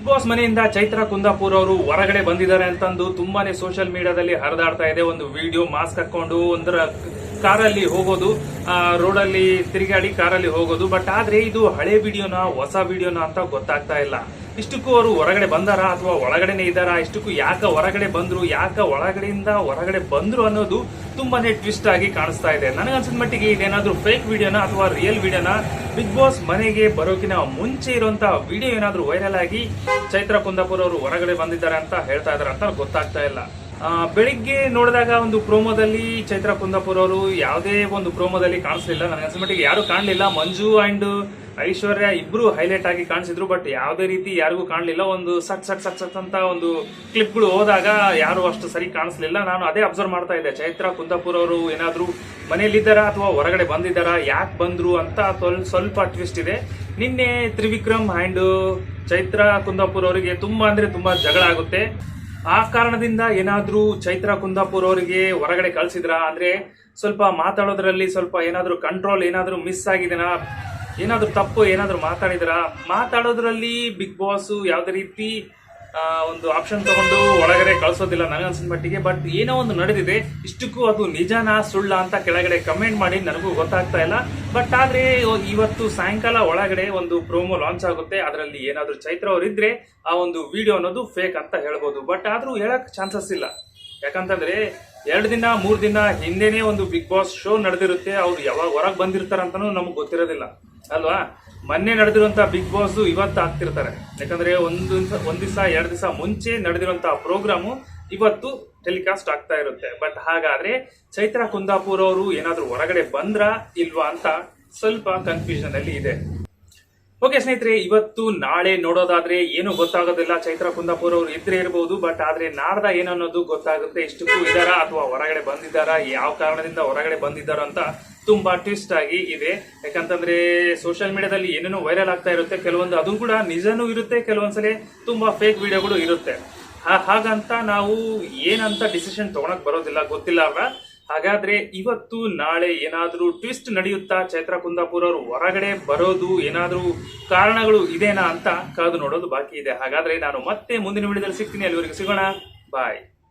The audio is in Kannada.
ಬಿಗ್ ಬಾಸ್ ಮನೆಯಿಂದ ಚೈತ್ರ ಕುಂದಾಪುರ್ ಅವರು ಹೊರಗಡೆ ಬಂದಿದ್ದಾರೆ ಅಂತಂದು ತುಂಬಾನೇ ಸೋಷಿಯಲ್ ಮೀಡಿಯಾದಲ್ಲಿ ಹರಿದಾಡ್ತಾ ಇದೆ. ಒಂದು ವಿಡಿಯೋ ಮಾಸ್ಕ್ ಹಾಕೊಂಡು ಒಂದರ ಕಾರಲ್ಲಿ ಹೋಗೋದು ರೋಡಲ್ಲಿ ತಿರುಗಾಡಿ ಕಾರಲ್ಲಿ ಹೋಗೋದು. ಬಟ್ ಆದ್ರೆ ಇದು ಹಳೆ ವಿಡಿಯೋನ ಹೊಸ ವಿಡಿಯೋನ ಅಂತ ಗೊತ್ತಾಗ್ತಾ ಇಲ್ಲ. ಇಷ್ಟಕ್ಕೂ ಅವರು ಹೊರಗಡೆ ಬಂದಾರಾ ಅಥವಾ ಒಳಗಡೆನೆ ಇದ್ದಾರಾ? ಇಷ್ಟಕ್ಕೂ ಯಾಕ ಹೊರಗಡೆ ಬಂದ್ರು? ಯಾಕ ಒಳಗಡೆಯಿಂದ ಹೊರಗಡೆ ಬಂದ್ರು ಅನ್ನೋದು ತುಂಬಾನೇ ಟ್ವಿಸ್ಟ್ ಆಗಿ ಕಾಣಿಸ್ತಾ ಇದೆ. ನನಗನ್ಸಿದ ಮಟ್ಟಿಗೆ ಇದೇನಾದ್ರೂ ಫೇಕ್ ವಿಡಿಯೋನ ಅಥವಾ ರಿಯಲ್ ವಿಡಿಯೋನ ಬಿಗ್ ಬಾಸ್ ಮನೆಗೆ ಬರೋಕಿನ ಮುಂಚೆ ಇರುವಂತಹ ವಿಡಿಯೋ ಏನಾದ್ರೂ ವೈರಲ್ ಆಗಿ ಚೈತ್ರ ಕುಂದಾಪುರ ಅವರು ಹೊರಗಡೆ ಬಂದಿದ್ದಾರೆ ಅಂತ ಹೇಳ್ತಾ ಇದಾರೆ ಅಂತ ಗೊತ್ತಾಗ್ತಾ ಇಲ್ಲ. ಬೆಳಿಗ್ಗೆ ನೋಡಿದಾಗ ಒಂದು ಪ್ರೋಮೋದಲ್ಲಿ ಚೈತ್ರ ಕುಂದಾಪುರ ಅವರು ಯಾವುದೇ ಒಂದು ಪ್ರೋಮೋದಲ್ಲಿ ಕಾಣಿಸ್ಲಿಲ್ಲ. ನನಗೆ ಅನ್ಸಿದ ಮಟ್ಟಿಗೆ ಯಾರು ಕಾಣಲಿಲ್ಲ. ಮಂಜು ಅಂಡ್ ಐಶ್ವರ್ಯ ಇಬ್ರು ಹೈಲೈಟ್ ಆಗಿ ಕಾಣಿಸಿದ್ರು ಬಟ್ ಯಾವುದೇ ರೀತಿ ಯಾರಿಗೂ ಕಾಣಲಿಲ್ಲ. ಒಂದು ಸಕ್ ಸಕ್ ಸಕ್ ಸಕ್ ಅಂತ ಒಂದು ಕ್ಲಿಪ್ಗಳು ಹೋದಾಗ ಯಾರು ಅಷ್ಟು ಸರಿ ಕಾಣಿಸ್ಲಿಲ್ಲ. ನಾನು ಅದೇ ಅಬ್ಸರ್ವ್ ಮಾಡ್ತಾ ಇದ್ದೆ. ಚೈತ್ರ ಕುಂದಾಪುರ ಅವರು ಏನಾದರೂ ಮನೆಯಲ್ಲಿದ್ದಾರಾ ಅಥವಾ ಹೊರಗಡೆ ಬಂದಿದ್ದಾರಾ, ಯಾಕೆ ಬಂದ್ರು ಅಂತ ಸ್ವಲ್- ಸ್ವಲ್ಪ ಟ್ವಿಸ್ಟ್ ಇದೆ. ನಿನ್ನೆ ತ್ರಿವಿಕ್ರಮ್ ಅಂಡ್ ಚೈತ್ರ ಕುಂದಾಪುರ ಅವರಿಗೆ ತುಂಬಾ ಅಂದ್ರೆ ತುಂಬಾ ಜಗಳ ಆಗುತ್ತೆ. ಆ ಕಾರಣದಿಂದ ಏನಾದ್ರೂ ಚೈತ್ರ ಕುಂದಾಪುರ್ ಅವರಿಗೆ ಹೊರಗಡೆ ಕಳ್ಸಿದ್ರ? ಅಂದ್ರೆ ಸ್ವಲ್ಪ ಮಾತಾಡೋದ್ರಲ್ಲಿ ಸ್ವಲ್ಪ ಏನಾದ್ರೂ ಕಂಟ್ರೋಲ್ ಏನಾದ್ರೂ ಮಿಸ್ ಆಗಿದೆನಾ? ಏನಾದ್ರೂ ತಪ್ಪು ಏನಾದ್ರೂ ಮಾತಾಡಿದ್ರ? ಮಾತಾಡೋದ್ರಲ್ಲಿ ಬಿಗ್ ಬಾಸ್ ಯಾವುದೇ ರೀತಿ ಒಂದು ಆಪ್ಷನ್ ತಗೊಂಡು ಒಳಗಡೆ ಕಳ್ಸೋದಿಲ್ಲ ನನಗನ್ಸಿದ ಮಟ್ಟಿಗೆ ಬಟ್ ಏನೋ ಒಂದು ನಡೆದಿದೆ. ಇಷ್ಟಕ್ಕೂ ಅದು ನಿಜನಾ ಸುಳ್ಳ ಅಂತ ಕೆಳಗಡೆ ಕಮೆಂಟ್ ಮಾಡಿ ನನಗೂ ಗೊತ್ತಾಗ್ತಾ ಇಲ್ಲ. ಬಟ್ ಆದ್ರೆ ಇವತ್ತು ಸಾಯಂಕಾಲ ಒಳಗಡೆ ಒಂದು ಪ್ರೋಮೋ ಲಾಂಚ್ ಆಗುತ್ತೆ. ಅದರಲ್ಲಿ ಏನಾದರೂ ಚೈತ್ರ ಅವರಿದ್ರೆ ಆ ಒಂದು ವಿಡಿಯೋ ಅನ್ನೋದು ಫೇಕ್ ಅಂತ ಹೇಳ್ಬೋದು. ಬಟ್ ಆದ್ರೂ ಹೇಳಕ್ ಚಾನ್ಸಸ್ ಇಲ್ಲ. ಯಾಕಂತಂದ್ರೆ, ಎರಡು ದಿನ, ಮೂರು ದಿನ ಹಿಂದೆನೆ ಒಂದು ಬಿಗ್ ಬಾಸ್ ಶೋ ನಡೆದಿರುತ್ತೆ. ಅವ್ರು ಯಾವಾಗ ಹೊರಗೆ ಬಂದಿರ್ತಾರಂತನೂ ನಮ್ಗೆ ಗೊತ್ತಿರೋದಿಲ್ಲ. ಅಲ್ವಾ? ಮೊನ್ನೆ ನಡೆದಿರುವಂತ ಬಿಗ್ ಬಾಸ್ ಇವತ್ತು ಆಗ್ತಿರ್ತಾರೆ. ಯಾಕಂದ್ರೆ ಒಂದು ಒಂದು ದಿವಸ, ಎರಡು ದಿವಸ ಮುಂಚೆ ನಡೆದಿರುವಂತಹ ಪ್ರೋಗ್ರಾಮು ಇವತ್ತು ಟೆಲಿಕಾಸ್ಟ್ ಆಗ್ತಾ ಇರುತ್ತೆ. ಬಟ್ ಹಾಗಾದ್ರೆ ಚೈತ್ರ ಕುಂದಾಪುರ್ ಅವರು ಏನಾದ್ರೂ ಹೊರಗಡೆ ಬಂದ್ರ ಇಲ್ವಾ ಅಂತ ಸ್ವಲ್ಪ ಕನ್ಫ್ಯೂಷನ್ ಅಲ್ಲಿ ಇದೆ. ಓಕೆ ಸ್ನೇಹಿತರೆ, ಇವತ್ತು ನಾಳೆ ನೋಡೋದಾದ್ರೆ ಏನು ಗೊತ್ತಾಗೋದಿಲ್ಲ. ಚೈತ್ರ, ಕುಂದಾಪುರ ಅವರು ಇದ್ರೆ ಇರಬಹುದು ಬಟ್ ಆದ್ರೆ ನಾಡ್ದ ಏನನ್ನೋದು ಗೊತ್ತಾಗುತ್ತೆ ಇಷ್ಟಕ್ಕೂ ಇದಾರಾ ಅಥವಾ ಹೊರಗಡೆ ಬಂದಿದ್ದಾರಾ, ಯಾವ ಕಾರಣದಿಂದ ಹೊರಗಡೆ ಬಂದಿದ್ದಾರೋ ಅಂತ ತುಂಬಾ ಟ್ವಿಸ್ಟ್ ಆಗಿ ಇದೆ. ಯಾಕಂತಂದ್ರೆ ಸೋಷಿಯಲ್ ಮೀಡಿಯಾದಲ್ಲಿ ಏನೇನು ವೈರಲ್ ಆಗ್ತಾ ಇರುತ್ತೆ, ಕೆಲವೊಂದು ಅದು ಕೂಡ ನಿಜನೂ ಇರುತ್ತೆ, ಕೆಲವೊಂದ್ಸಲಿ ತುಂಬಾ ಫೇಕ್ ವಿಡಿಯೋಗಳು ಇರುತ್ತೆ. ಹಾಗಂತ ನಾವು ಏನಂತ ಡಿಸಿಷನ್ ತಗೊಳಕ್ ಬರೋದಿಲ್ಲ, ಗೊತ್ತಿಲ್ಲ ಅಲ್ವಾ? ಹಾಗಾದ್ರೆ ಇವತ್ತು, ನಾಳೆ ಏನಾದರೂ ಟ್ವಿಸ್ಟ್ ನಡೆಯುತ್ತಾ? ಚೈತ್ರ ಕುಂದಾಪುರ ಅವರು ಹೊರಗಡೆ ಬರೋದು ಏನಾದರೂ ಕಾರಣಗಳು ಇದೇನಾ ಅಂತ ಕಾದು ನೋಡೋದು ಬಾಕಿ ಇದೆ. ಹಾಗಾದ್ರೆ ನಾನು ಮತ್ತೆ ಮುಂದಿನ ವಿಡಿಯೋದಲ್ಲಿ ಸಿಗ್ತೀನಿ. ಅಲ್ಲಿವರೆಗೆ ಸಿಗೋಣ. ಬಾಯ್